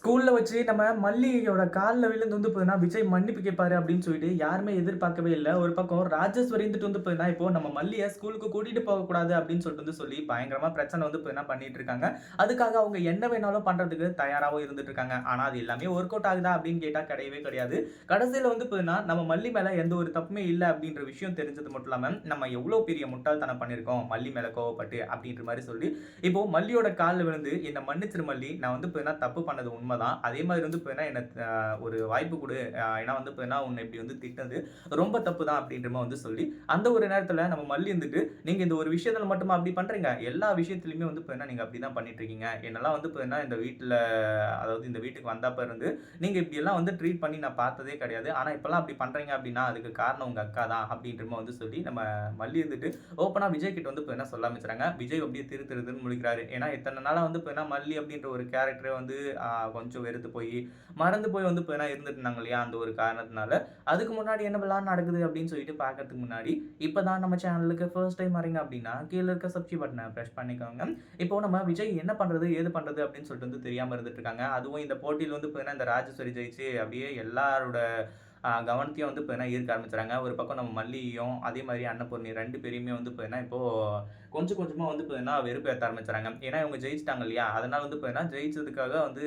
ஸ்கூலில் வச்சு நம்ம மல்லிகையோட காலில் விழுந்து வந்து போதுன்னா விஜய் மன்னிப்பு கேட்பாரு அப்படின்னு சொல்லிட்டு யாருமே எதிர்பார்க்கவே இல்லை ஒரு பக்கம் ராஜேஸ்வரி இருந்துட்டு வந்து போதுன்னா இப்போ நம்ம மல்லியை ஸ்கூலுக்கு கூட்டிட்டு போகக்கூடாது அப்படின்னு சொல்லிட்டு வந்து சொல்லி பயங்கரமாக பிரச்சனை வந்து பார்த்தீங்கன்னா பண்ணிட்டு இருக்காங்க. அதுக்காக அவங்க என்ன வேணாலும் பண்ணுறதுக்கு தயாராகவும் இருந்துட்டு இருக்காங்க. ஆனால் அது எல்லாமே ஒர்க் அவுட் ஆகுதா அப்படின்னு கேட்டால் கிடையவே கிடையாது. கடைசியில் வந்து போதுன்னா நம்ம மல்லி மேலே எந்த ஒரு தப்புமே இல்லை அப்படின்ற விஷயம் தெரிஞ்சது மட்டும் இல்லாமல் நம்ம எவ்வளோ பெரிய முட்டாள்தனம் பண்ணியிருக்கோம் மல்லி மேலே கோவப்பட்டு அப்படின்ற மாதிரி சொல்லி, இப்போ மல்லியோட காலில் விழுந்து என்னை மன்னிச்சிரு மல்லி. நான் வந்து பார்த்தீங்கன்னா தப்பு பண்ணது உண்மை உண்மதான். அதே மாதிரி வந்து இப்போ என்ன ஒரு வாய்ப்பு கொடு ஏன்னா வந்து என்ன ஒன்று இப்படி வந்து திட்டது ரொம்ப தப்பு தான் அப்படின்ற மாதிரி வந்து சொல்லி, அந்த ஒரு நேரத்தில் நம்ம மல்லி இருந்துட்டு, நீங்கள் இந்த ஒரு விஷயத்தில் மட்டுமா அப்படி பண்ணுறீங்க எல்லா விஷயத்துலையுமே வந்து இப்போ என்ன நீங்கள் அப்படி தான் பண்ணிட்டு இருக்கீங்க. என்னெல்லாம் வந்து என்ன இந்த வீட்டில் அதாவது இந்த வீட்டுக்கு வந்தப்ப இருந்து, நீங்க இப்படியெல்லாம் வந்து ட்ரீட் பண்ணி நான் பார்த்ததே கிடையாது. ஆனால் இப்போல்லாம் அப்படி பண்ணுறீங்க அப்படின்னா, அதுக்கு காரணம் உங்கள் அக்கா தான் அப்படின்ற மாதிரி வந்து சொல்லி, நம்ம மல்லி இருந்துட்டு ஓப்பனாக விஜய் கிட்ட வந்து இப்போ என்ன சொல்ல ஆரம்பிச்சுறாங்க. விஜய் அப்படியே திரு திருன்னு முழிக்கிறாரு. ஏன்னா இத்தனை நாளாக வந்து என்ன மல்லி அப்படின்ற ஒரு கேரக்டரே வந்து கொஞ்சம் வெறுத்து போய் மறந்து போய் வந்து இப்போ இருந்துட்டு இருந்தாங்க இல்லையா? அந்த ஒரு காரணத்தினால. அதுக்கு முன்னாடி என்னவெல்லாம் நடக்குது அப்படின்னு சொல்லிட்டு பார்க்கறதுக்கு முன்னாடி, இப்போ தான் நம்ம சேனலுக்கு ஃபர்ஸ்ட் டைம் வரீங்க அப்படின்னா, கீழே இருக்க சப்ஸ்கிரைப் பட்டனை ப்ரெஷ் பண்ணிக்கோங்க. இப்போ நம்ம விஜய் என்ன பண்ணுறது ஏது பண்ணுறது அப்படின்னு சொல்லிட்டு வந்து தெரியாமல் இருந்துட்டு இருக்காங்க. அதுவும் இந்த போட்டியில் வந்து இப்போ இந்த ராஜேஸ்வரி ஜெயிச்சு அப்படியே எல்லாரோட கவனத்தையும் வந்து பார்த்தீங்கன்னா ஈர்க்க ஆரம்பிச்சுறாங்க. ஒரு பக்கம் நம்ம மல்லியும் அதே மாதிரி அன்னபூர்ணி ரெண்டு பேரையுமே வந்து பார்த்தீங்கன்னா, இப்போது கொஞ்சம் கொஞ்சமாக வந்து பார்த்தீங்கன்னா வெறுப்பேற்ற ஆரம்பிச்சுறாங்க. ஏன்னா இவங்க ஜெயிச்சிட்டாங்க இல்லையா? அதனால் வந்து பார்த்தீங்கன்னா ஜெயிச்சதுக்காக வந்து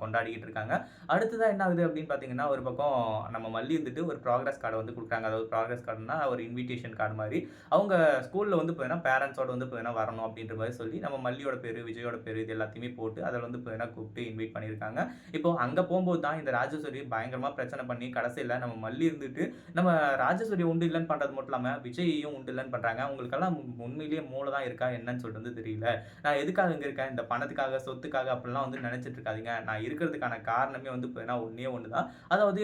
கொண்டாடிக்கிட்டு இருக்காங்க. அடுத்ததாக என்ன ஆகுது அப்படின்னு பார்த்தீங்கன்னா, ஒரு பக்கம் நம்ம மல்லி இருந்துட்டு ஒரு ப்ராக்ரஸ் கார்டை வந்து கொடுக்குறாங்க அதாவது ப்ராக்ரஸ் கார்டுனா ஒரு இன்விடேஷன் கார்டு மாதிரி அவங்க ஸ்கூலில் வந்து பார்த்தீங்கன்னா பேரன்ட்ஸோட வந்து பார்த்தீங்கன்னா வரணும் அப்படின்ற மாதிரி சொல்லி, நம்ம மல்லியோட பேர் விஜயோட பேர் இது எல்லாத்தையுமே போட்டு அதில் வந்து பார்த்தீங்கன்னா கூப்பிட்டு இன்வைட் பண்ணியிருக்காங்க. இப்போ அங்கே போகும்போது தான் இந்த ராஜேஸ்வரி பயங்கரமாக பிரச்சனை பண்ணி, கடைசியில் நம்ம மல்லி இருந்துட்டு, நம்ம ராஜேஸ்வரி உண்டு இல்லைன்னு பண்ணுறது மட்டும் இல்லாமல் விஜய்யையும் உண்டு இல்லைன்னு பண்ணுறாங்க அவங்களுக்கெல்லாம் உங்களுக்கெல்லாம் உண்மையிலேயே மூளை தான் இருக்கா என்னன்னு சொல்லிட்டு வந்து தெரியல. நான் எதுக்காக இங்கே இருக்கேன்? இந்த பணத்துக்காக, சொத்துக்காக அப்படிலாம் வந்து நினச்சிட்டு இருக்காதீங்க. நான் இருக்கிறதுக்கான காரணமே வந்து பார்த்தீங்கன்னா ஒன்றே ஒன்று தான். அதாவது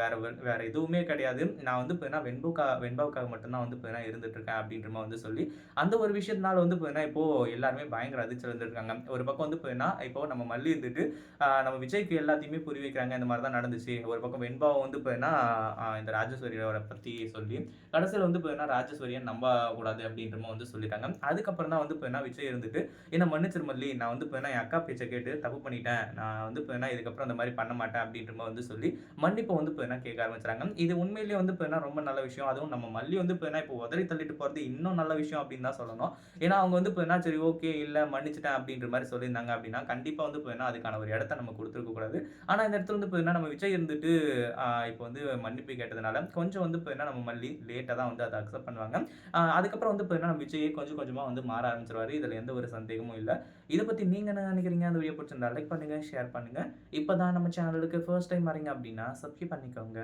வேறு வேறு எதுவுமே கிடையாது. நான் வந்து பார்த்தீங்கன்னா வெண்புக்கா வெண்பாவுக்காக மட்டும்தான் வந்து பார்த்தீங்கன்னா இருந்துட்டு இருக்கேன் அப்படின்ற மாதிரி வந்து சொல்லி, அந்த ஒரு விஷயத்தினால வந்து பார்த்தீங்கன்னா இப்போது எல்லாருமே பயங்கர அதிர்ச்சி இருந்திருக்காங்க. ஒரு பக்கம் வந்து பார்த்தீங்கன்னா, இப்போ நம்ம மல்லி இருந்துட்டு, நம்ம விஜய்க்கு எல்லாத்தையுமே புரி வைக்கிறாங்க. இந்த மாதிரி தான் நடந்துச்சு. ஒரு பக்கம் வெண்பாவை வந்து பார்த்தீங்கன்னா, இந்த ராஜேஸ்வரியோட பற்றி சொல்லி, கடைசியில் வந்து பார்த்தீங்கன்னா ராஜேஸ்வரிய நம்பக்கூடாது அப்படின்னு அப்படின்றமா வந்து சொல்லிட்டாங்க. அதுக்கப்புறம் தான் வந்து இப்போ என்ன விஜய் இருந்துட்டு, என்ன மன்னிச்சிரு மல்லி. நான் வந்து பார்த்தீங்கன்னா என் அக்கா பேச்சை கேட்டு தப்பு பண்ணிட்டேன். நான் வந்து இப்போ என்ன இதுக்கப்புறம் அந்த மாதிரி பண்ண மாட்டேன் அப்படின்றமா வந்து சொல்லி, மன்னிப்பை வந்து இப்போ என்ன கேட்க ஆரம்பிச்சிட்டாங்க இது உண்மையிலேயே வந்து பார்த்தீங்கன்னா ரொம்ப நல்ல விஷயம். அதுவும் நம்ம மல்லி வந்து பார்த்தீங்கன்னா இப்போ உதறி தள்ளிட்டு போகிறது இன்னும் நல்ல விஷயம் அப்படின்னு தான் சொல்லணும். ஏன்னா அவங்க வந்து இப்போ என்ன சரி ஓகே இல்லை மன்னிச்சிட்டேன் அப்படின்ற மாதிரி சொல்லியிருந்தாங்க அப்படின்னா, கண்டிப்பாக வந்து இப்போ என்ன அதுக்கான ஒரு இடத்த நம்ம கொடுத்துருக்க கூடாது. ஆனால் இந்த இடத்துல வந்து பார்த்தீங்கன்னா நம்ம விஜய் இருந்துட்டு இப்போ வந்து மன்னிப்பு கேட்டதுனால, கொஞ்சம் வந்து இப்போ என்ன நம்ம மல்லி லேட்டாக தான் வந்து அதை அக்செப்ட் பண்ணுவாங்க. அதுக்கப்புறம் வந்து இப்போ பார்த்தீங்கன்னா விஜயே கொஞ்சம் கொஞ்சமா வந்து மாற ஆரம்பிச்சிருவாரு இதில் எந்த ஒரு சந்தேகமும் இல்ல. இதை பத்தி நீங்க என்ன நினைக்கிறீங்க? அந்த வீடியோ பிடிச்சிருந்தா லைக் பண்ணுங்க, ஷேர் பண்ணுங்க. இப்போ தான் நம்ம சேனலுக்கு ஃபர்ஸ்ட் டைம் வரீங்க அப்படின்னா சப்ஸ்கிரைப் பண்ணிக்கோங்க.